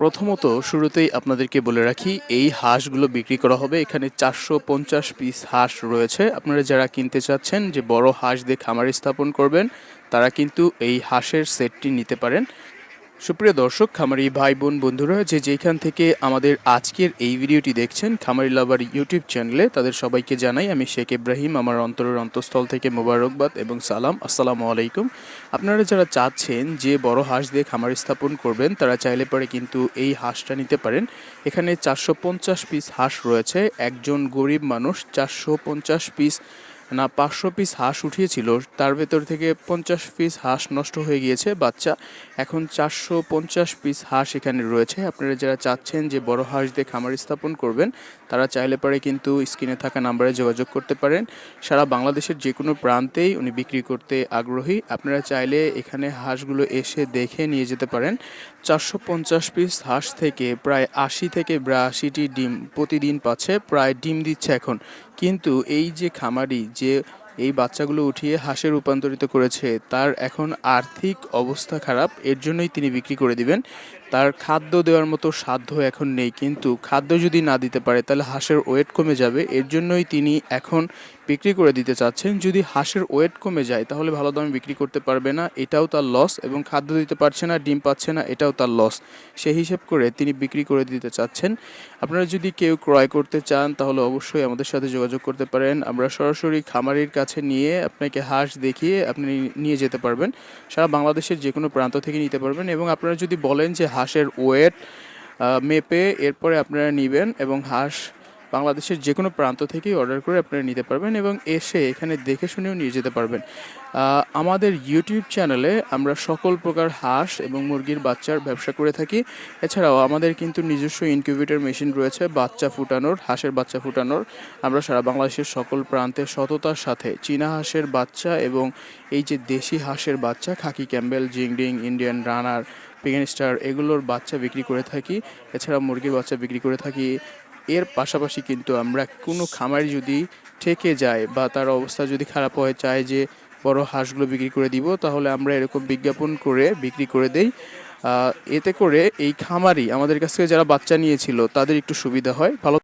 প্রথমত শুরুতেই আপনাদেরকে বলে রাখি, এই হাঁসগুলো বিক্রি করা হবে। এখানে চারশো পঞ্চাশ পিস হাঁস রয়েছে। আপনারা যারা কিনতে চাচ্ছেন যে বড় হাঁস দিয়ে খামার স্থাপন করবেন, তারা কিন্তু এই হাঁসের সেটটি নিতে পারেন। সুপ্রিয় দর্শক, খামারি ভাই বোন বন্ধুরা, যে যেখান থেকে আমাদের আজকের এই ভিডিওটি দেখছেন, খামারি লাভার ইউটিউব চ্যানেলে তাদের সবাইকে জানাই আমি শেখ ইব্রাহিম, আমার অন্তরের অন্তঃস্থল থেকে মোবারকবাদ এবং সালাম। আসসালামু আলাইকুম। আপনারা যারা চাচ্ছেন যে বড় হাঁস দিয়ে খামার স্থাপন করবেন, তারা চাইলে পরে কিন্তু এই হাঁসটা নিতে পারেন। এখানে চারশো পঞ্চাশ পিস হাঁস রয়েছে, একজন গরিব মানুষ, চারশো পঞ্চাশ পিস না, পাঁচশো পিস হাঁস উঠিয়েছিল। তার ভেতর থেকে পঞ্চাশ পিস হাঁস নষ্ট হয়ে গিয়েছে, বাচ্চা। এখন চারশো পঞ্চাশ পিস হাঁস এখানে রয়েছে। আপনারা যারা চাচ্ছেন যে বড় হাঁস দিয়ে খামার স্থাপন করবেন, তারা চাইলে পারে কিন্তু স্ক্রিনে থাকা নাম্বারে যোগাযোগ করতে পারেন। সারা বাংলাদেশের যে কোনো প্রান্তেই উনি বিক্রি করতে আগ্রহী। আপনারা চাইলে এখানে হাঁসগুলো এসে দেখে নিয়ে যেতে পারেন। চারশো পঞ্চাশ পিস হাঁস থেকে প্রায় আশি থেকে বিরাশিটি ডিম প্রতিদিন পাচ্ছে, প্রায় ডিম দিচ্ছে এখন। কিন্তু এই যে খামারি যে এই বাচ্চাগুলো উঠিয়ে হাঁসে রূপান্তরিত করেছে, তার এখন আর্থিক অবস্থা খারাপ, এর জন্যই তিনি বিক্রি করে দিবেন। তার খাদ্য দেওয়ার মতো সাধ্য এখন নেই। কিন্তু খাদ্য যদি না দিতে পারে, তাহলে হাঁসের ওয়েট কমে যাবে। এর জন্যই তিনি এখন বিক্রি করে দিতে চাচ্ছেন। যদি হাঁসের ওয়েট কমে যায়, তাহলে ভালো দামে বিক্রি করতে পারবে না। এটাও তার লস এবং খাদ্য দিতে পারছে না, ডিম পাচ্ছে না, এটাও তার লস সেই হিসেব করে তিনি বিক্রি করে দিতে চাচ্ছেন। আপনারা যদি কেউ ক্রয় করতে চান, তাহলে অবশ্যই আমাদের সাথে যোগাযোগ করতে পারেন। আমরা সরাসরি খামারির কাছে নিয়ে আপনাকে হাঁস দেখিয়ে আপনি নিয়ে যেতে পারবেন। সারা বাংলাদেশের যে কোনো প্রান্ত থেকে নিতে পারবেন এবং আপনারা যদি বলেন যে হাঁসের ওয়েট মেপে এরপরে আপনারা নেবেন এবং হাঁস বাংলাদেশের যে কোনো প্রান্ত থেকেই অর্ডার করে আপনারা নিতে পারবেন এবং এসে এখানে দেখে শুনেও নিয়ে যেতে পারবেন। আমাদের ইউটিউব চ্যানেলে আমরা সকল প্রকার হাঁস এবং মুরগির বাচ্চার ব্যবসা করে থাকি। এছাড়াও আমাদের কিন্তু নিজস্ব ইনকিউবেটর মেশিন রয়েছে, বাচ্চা ফুটানোর, হাঁসের বাচ্চা ফুটানোর। আমরা সারা বাংলাদেশের সকল প্রান্তে সততার সাথে চীনা হাঁসের বাচ্চা এবং এই যে দেশি হাঁসের বাচ্চা, khaki Campbell, Jinding, Indian runner পিগেন স্টার এগুলোর বাচ্চা বিক্রি করে থাকি, এছাড়া মুরগির বাচ্চা বিক্রি করে থাকি। এর পাশাপাশি কিন্তু আমরা কোনো খামারি যদি ঠেকে যায় বা তার অবস্থা যদি খারাপ হয়, চায় যে বড় হাঁসগুলো বিক্রি করে দিব, তাহলে আমরা এরকম বিজ্ঞাপন করে বিক্রি করে দেই। এতে করে এই খামারি আমাদের কাছ থেকে যারা বাচ্চা নিয়েছিল, তাদের একটু সুবিধা হয়। ভালো